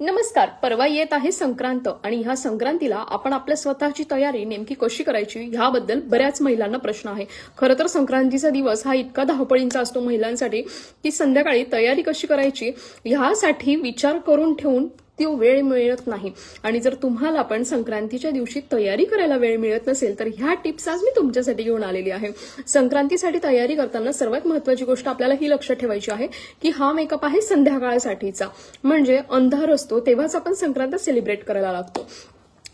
नमस्कार परवा येत आहे संक्रांत आणि ह्या संक्रांतीला आपण आपल्या स्वतःची तयारी नेमकी कशी करायची ह्याबद्दल बऱ्याच महिलांना प्रश्न आहे. खरं तर संक्रांतीचा दिवस हा इतका धावपळींचा असतो महिलांसाठी की संध्याकाळी तयारी कशी करायची ह्यासाठी विचार करून ठेवून तो वेळ मिळत नाही. आणि जर तुम्हाला पण संक्रांतीच्या दिवशी तयारी करायला वेळ मिळत नसेल तर ह्या टिप्स आज मी तुमच्यासाठी घेऊन आलेली आहे. संक्रांतीसाठी तयारी करताना सर्वात महत्वाची गोष्ट आपल्याला ही लक्षात ठेवायची आहे की हा मेकअप आहे संध्याकाळसाठीचा. म्हणजे अंधार असतो तेव्हाच आपण संक्रांत सेलिब्रेट करायला लागतो.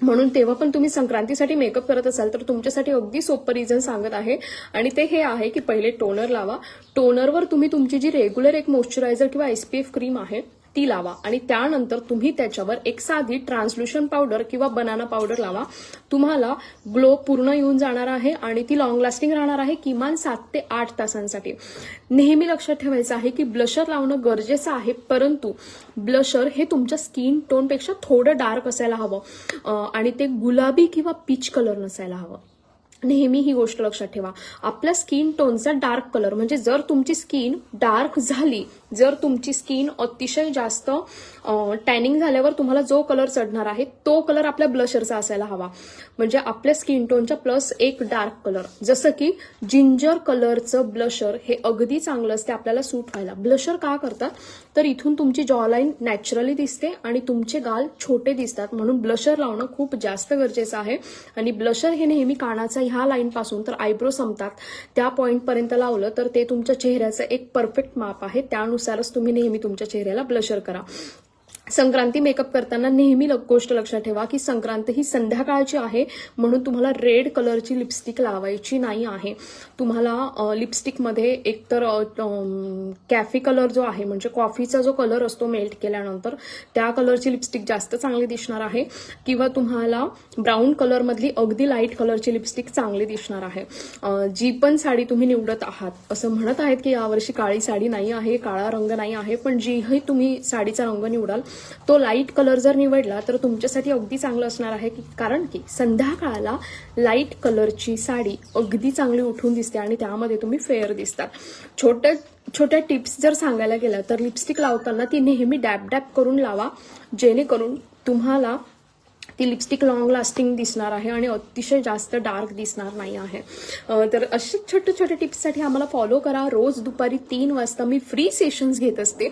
म्हणून तेव्हा पण तुम्ही संक्रांतीसाठी मेकअप करत असाल तर तुमच्यासाठी अगदी सोपं रिझन सांगत आहे. आणि ते हे आहे की पहिले टोनर लावा. टोनरवर तुम्ही तुमची जी रेग्युलर एक मॉइश्चरायझर किंवा एसपीएफ क्रीम आहे ती लावा आणि त्यानंतर तुम्ही त्याच्यावर एक साधी ट्रान्सल्युशन पावडर किंवा बनाना पावडर लावा. तुम्हाला ग्लो पूर्ण येऊन जाणार आहे आणि ती लॉंग लास्टिंग राहणार आहे किमान सात ते आठ तासांसाठी. नेहमी लक्षात ठेवायचं आहे की ब्लशर लावणं गरजेचं आहे परंतु ब्लशर हे तुमच्या स्किन टोनपेक्षा थोडं डार्क असायला हवं. आणि ते गुलाबी किंवा पीच कलर नसायला हवं. नेहमी ही गोष्ट लक्षात ठेवा. आपल्या स्किन टोनचा डार्क कलर म्हणजे जर तुमची स्किन डार्क झाली जर तुमची स्किन अतिशय जास्त टॅनिंग झाल्यावर तुम्हाला जो कलर चढणार आहे तो कलर आपल्या ब्लशरचा असायला हवा. म्हणजे आपल्या स्किन टोनच्या प्लस एक डार्क कलर जसं की जिंजर कलरचं ब्लशर हे अगदी चांगलं असते आपल्याला सूट व्हायला. ब्लशर का करतात? तर इथून तुमची जॉलाईन नॅचरली दिसते आणि तुमचे गाल छोटे दिसतात. म्हणून ब्लशर लावणं खूप जास्त गरजेचं आहे. आणि ब्लशर हे नेहमी कानाचा ह्या लाईनपासून तर आयब्रो संपतात. त्या पॉईंटपर्यंत लावलं तर ते तुमच्या चेहऱ्याचं एक परफेक्ट माप आहे. त्यानुसारच तुम्ही नेहमी तुमच्या चेहऱ्याला ब्लशर करा. संक्रांती मेकअप करताना नेहमी गोष्ट लक्षात ठेवा की संक्रांत ही संध्याकाळची आहे म्हणून तुम्हाला रेड कलरची लिपस्टिक लावायची नाही आहे. तुम्हाला लिपस्टिकमध्ये एकतर कॅफी कलर जो आहे म्हणजे कॉफीचा जो कलर असतो मेल्ट केल्यानंतर त्या कलरची लिपस्टिक जास्त चांगली दिसणार आहे. किंवा तुम्हाला ब्राऊन कलरमधली अगदी लाइट कलरची लिपस्टिक चांगली दिसणार आहे. जी पण साडी तुम्ही निवडत आहात असं म्हणत आहेत की यावर्षी काळी साडी नाही आहे काळा रंग नाही आहे पण जीही तुम्ही साडीचा रंग निवडाल तो लाइट कलर जर निवडला तर तुमच्यासाठी अगदी चांगलं असणार आहे की कारण की संध्याकाळला लाइट कलरची साडी अगदी चांगली उठून दिसते आणि त्यामध्ये तुम्ही फेअर दिसतात छोट्या छोट्या टिप्स जर सांगायला गेल्या तर लिपस्टिक लावताना ती नेहमी डॅप डॅप करून लावा जेणेकरून तुम्हाला ती लिपस्टिक लॉंग लास्टिंग दिसणार आहे आणि अतिशय जास्त डार्क दिसणार नाही आहे. तर असे छोटे छोटे टिप्ससाठी आम्हाला फॉलो करा. रोज दुपारी तीन वाजता मी फ्री सेशन्स घेत असते.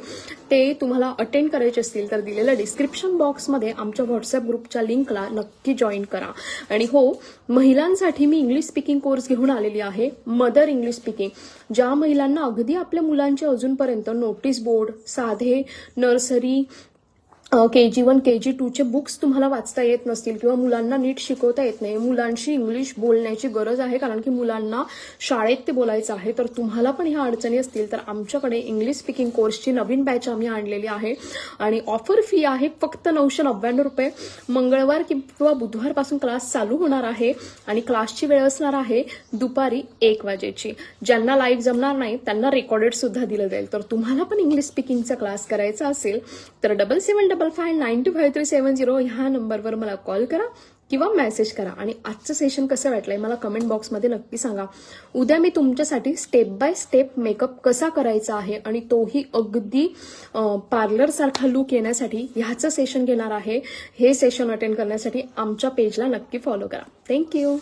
ते तुम्हाला अटेंड करायचे असतील तर दिलेल्या डिस्क्रिप्शन बॉक्समध्ये आमच्या व्हॉट्सअप ग्रुपच्या लिंकला नक्की जॉईन करा. आणि हो महिलांसाठी मी इंग्लिश स्पीकिंग कोर्स घेऊन आलेली आहे. मदर इंग्लिश स्पीकिंग ज्या महिलांना अगदी आपल्या मुलांचे अजूनपर्यंत नोटीस बोर्ड साधे nursery K G one K G टूचे books तुम्हाला वाचता येत नसतील किंवा मुलांना नीट शिकवता येत नाही. मुलांशी इंग्लिश बोलण्याची गरज आहे कारण की मुलांना शाळेत ते बोलायचं आहे. तर तुम्हाला पण ह्या अडचणी असतील तर आमच्याकडे इंग्लिश स्पीकिंग कोर्सची नवीन बॅच आम्ही आणलेली आहे. आणि ऑफर फी आहे फक्त नऊशे नव्याण्णव रुपये. मंगळवार किंवा बुधवारपासून क्लास चालू होणार आहे आणि क्लासची वेळ असणार आहे दुपारी एक वाजेची. ज्यांना लाईव्ह जमणार नाही त्यांना रेकॉर्डेड सुद्धा दिलं जाईल. तर तुम्हाला पण इंग्लिश स्पीकिंगचा क्लास करायचा असेल तर double seven double five nine two five three seven zero ह्या नंबरवर मला कॉल करा किंवा मेसेज करा. आणि आजचं सेशन कसं वाटलंय मला कमेंट बॉक्समध्ये नक्की सांगा. उद्या मी तुमच्यासाठी स्टेप बाय स्टेप मेकअप कसा करायचा आहे आणि तोही अगदी पार्लरसारखा लूक लुक येण्यासाठी ह्याचं सेशन घेणार आहे. हे सेशन अटेंड करण्यासाठी आमच्या पेजला नक्की फॉलो करा. थँक्यू